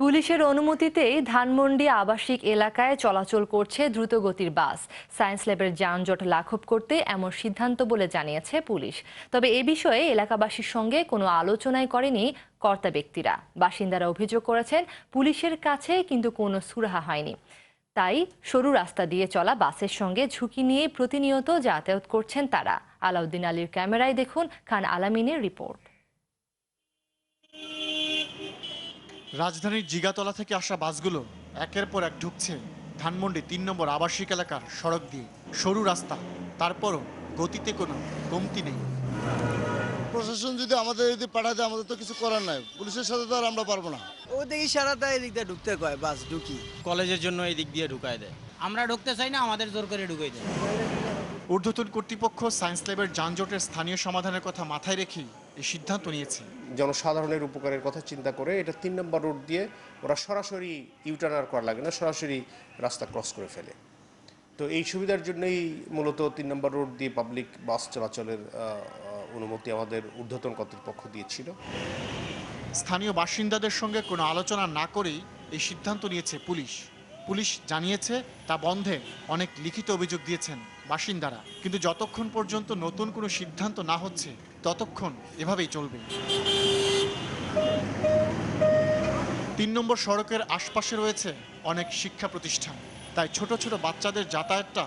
পুলিশের অনুমতিতেই ধানমন্ডি আবাসিক এলাকায় চলাচল করছে দ্রুতগতির বাস। সায়েন্স ল্যাবের যানজট লাঘব করতে এমন সিদ্ধান্ত বলে জানিয়েছে পুলিশ। তবে এ বিষয়ে এলাকাবাসীর সঙ্গে কোনো আলোচনাই করেনি কর্তা ব্যক্তিরা। বাসিন্দারা অভিযোগ করেছেন, পুলিশের কাছে কিন্তু কোনো সুরাহা হয়নি। তাই সরু রাস্তা দিয়ে চলা বাসের সঙ্গে ঝুঁকি নিয়ে প্রতিনিয়ত যাতায়াত করছেন তারা। আলাউদ্দিন আলীর ক্যামেরায় দেখুন খান আলামিনের রিপোর্ট। রাজধানীর জিগাতলা থেকে আসা বাসগুলো একের পর এক ঢুকছে ধানমন্ডি তিন নম্বর আবাসিক এলাকার সড়ক দিয়ে। সরু রাস্তা, তারপরও গতিতে কোনো কমতি নেই। প্রশাসন যদি আমাদের যদি পাঠাতে আমাদের তো কিছু করার নাই। পুলিশের সাথে তো আর আমরা পারব না। ও দেখি সারা দেয় এদিক দিয়ে ঢুকতে কয় বাস ঢুকি। কলেজের জন্য এই দিক দিয়ে ঢুকায় দেয়। আমরা ঢুকতে চাই না আমাদের জোর করে ঢুকাই দেয়। ঊর্ধ্বতন কর্তৃপক্ষ সায়েন্স ল্যাবের যানজটের স্থানীয় সমাধানের কথা মাথায় রেখেই এই সিদ্ধান্ত নিয়েছে। জনসাধারণের উপকারের কথা চিন্তা করে এটা তিন নম্বর রোড দিয়ে ওরা সরাসরি ইউটার্ন আর করা লাগে না সরাসরি রাস্তা ক্রস করে ফেলে। তো এই সুবিধার জন্যই মূলত তিন নম্বর রোড দিয়ে পাবলিক বাস চলাচলের অনুমতি আমাদের ঊর্ধ্বতন কর্তৃপক্ষ দিয়েছিল। স্থানীয় বাসিন্দাদের সঙ্গে কোনো আলোচনা না করেই এই সিদ্ধান্ত নিয়েছে পুলিশ। পুলিশ জানিয়েছে তা বন্ধে অনেক লিখিত অভিযোগ দিয়েছেন বাসিন্দারা। কিন্তু যতক্ষণ পর্যন্ত নতুন কোনো সিদ্ধান্ত না হচ্ছে, ততক্ষণ এভাবেই চলবে। তিন নম্বর সড়কের আশপাশে রয়েছে অনেক শিক্ষা প্রতিষ্ঠান। তাই ছোট ছোট বাচ্চাদের যাতায়াতটা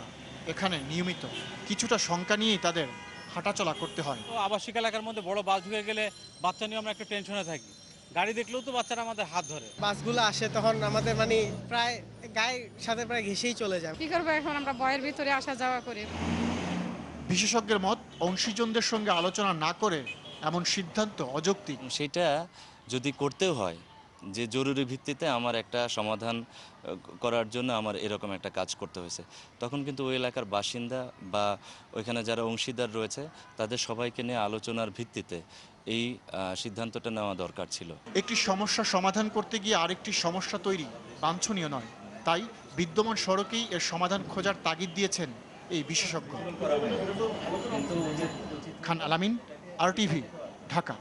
এখানে নিয়মিত। কিছুটা শঙ্কা নিয়েই তাদের হাঁটাচলা করতে হয়। তো আবাসিক এলাকার মধ্যে বড় বাস ঢুকে গেলে বাচ্চা নিয়ে আমরা একটা টেনশনে থাকি। গাড়ি দেখলেও তো বাচ্চারা আমাদের হাত ধরে। বাসগুলো আসে তখন আমাদের মানে প্রায় গায়ে সাথে প্রায় ঘেসেই চলে যায়। কি করব এখন? আমরা বয়ের ভিতরে আসা যাওয়া করি। বিশেষজ্ঞের মত অংশীজনদের সঙ্গে আলোচনা না করে এমন সিদ্ধান্ত অযৌক্তিক। সেটা যদি করতেও হয় যে জরুরি ভিত্তিতে আমার একটা সমাধান করার জন্য আমার এরকম একটা কাজ করতে হয়েছে। তখন কিন্তু ওই এলাকার বাসিন্দা বা ওইখানে যারা অংশীদার রয়েছে, তাদের সবাইকে নিয়ে আলোচনার ভিত্তিতে এই সিদ্ধান্তটা নেওয়া দরকার ছিল। একটি সমস্যা সমাধান করতে গিয়ে আরেকটি সমস্যা তৈরি, বাঞ্ছনীয় নয়। তাই বিদ্যমান সড়কেই এর সমাধান খোঁজার তাগিদ দিয়েছেন এই বিশেষজ্ঞ। খান আলামিন আর টিভি, ঢাকা।